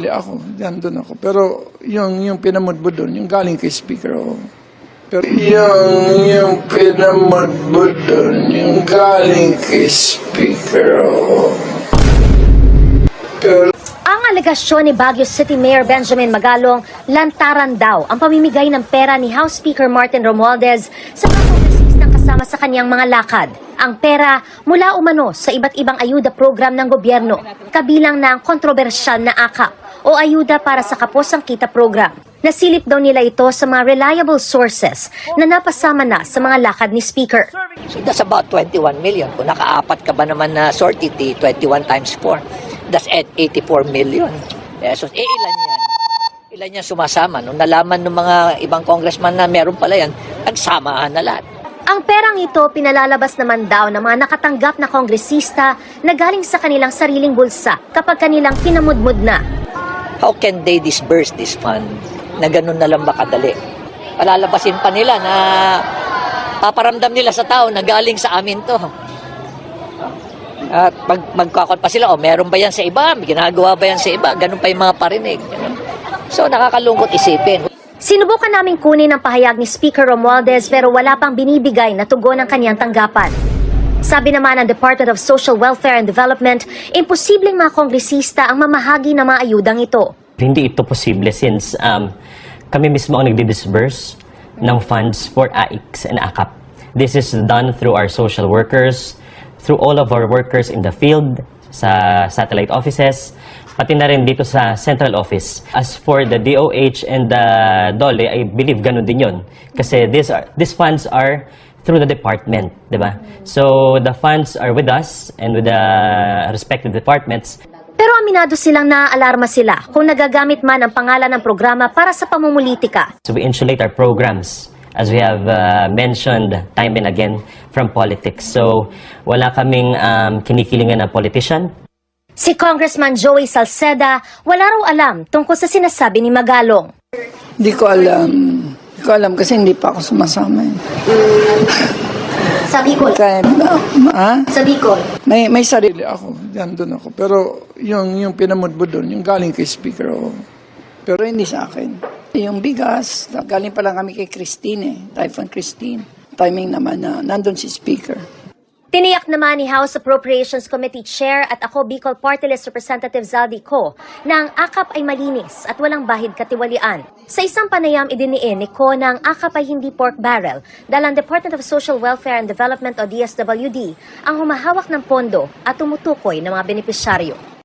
sarili ako, yan doon ako. Pero yung, yung pinamudbud doon, yung galing kay Speaker ako. Pero yung, yung pinamudbud doon, yung galing kay Speaker ako. Pero Ang alegasyon ni Baguio City Mayor Benjamin Magalong, lantaran daw ang pamimigay ng pera ni House Speaker Martin Romualdez sa mga kongresistang kasama sa kanyang mga lakad. Ang pera mula umano sa iba't ibang ayuda program ng gobyerno, kabilang ng kontrobersyal na AKAP o ayuda para sa kapos ang kita program. Nasilip daw nila ito sa mga reliable sources na napasama na sa mga lakad ni Speaker. So that's about 21 million. Kung nakaapat ka ba naman na sortie, 21 times 4, that's at 84 million pesos. Eh, ilan yan? Ilan yan sumasama? Nung nalaman ng mga ibang congressman na meron pala yan, nagsamahan na lahat. Ang perang ito pinalalabas naman daw ng mga nakatanggap na kongresista na galing sa kanilang sariling bulsa kapag kanilang pinamudmud na. How can they disburse this fund na ganun na lang ba kadali? Palalabasin pa nila na paparamdam nila sa tao na galing sa amin to. At pag magkakot pa sila, oh, meron ba yan sa iba? Ginagawa ba yan sa iba? Ganun pa yung mga parinig. So, nakakalungkot isipin. Sinubukan naming kunin ang pahayag ni Speaker Romualdez pero wala pang binibigay na tugon ang kanyang tanggapan. Sabi naman ng Department of Social Welfare and Development, imposibleng mga kongresista ang mamahagi ng mga ayudang ito. Hindi ito posible since um, kami mismo ang nagdi-disburse ng funds for AICS and AKAP. This is done through our social workers, through all of our workers in the field, sa satellite offices, pati na rin dito sa central office. As for the DOH and the DOLE, I believe ganun din yun. Kasi these, are, these funds are through the department, di ba? So the funds are with us and with the respective departments. Pero aminado silang naaalarma sila kung nagagamit man ang pangalan ng programa para sa pamumulitika. So we insulate our programs, as we have uh, mentioned time and again, from politics. So wala kaming um, kinikilingan na politician. Si Congressman Joey Salceda wala raw alam tungkol sa sinasabi ni Magalong. Hindi ko alam. Hindi ko alam kasi hindi pa ako sumasama. eh. Sa Bicol. Kaya, ah, Sa Bicol. may, may sarili ako. Yan doon ako. Pero yung, yung pinamudbud doon, yung galing kay Speaker ako. Pero hindi sa akin. Yung bigas, galing pa lang kami kay Christine eh. Typhoon Christine. Timing naman na nandun si Speaker. Tiniyak naman ni House Appropriations Committee Chair at ako Bicol Party List Representative Zaldi Co na ang AKAP ay malinis at walang bahid katiwalian. Sa isang panayam idiniin ni Co na ang AKAP ay hindi pork barrel dahil ang Department of Social Welfare and Development o DSWD ang humahawak ng pondo at tumutukoy ng mga benepisyaryo.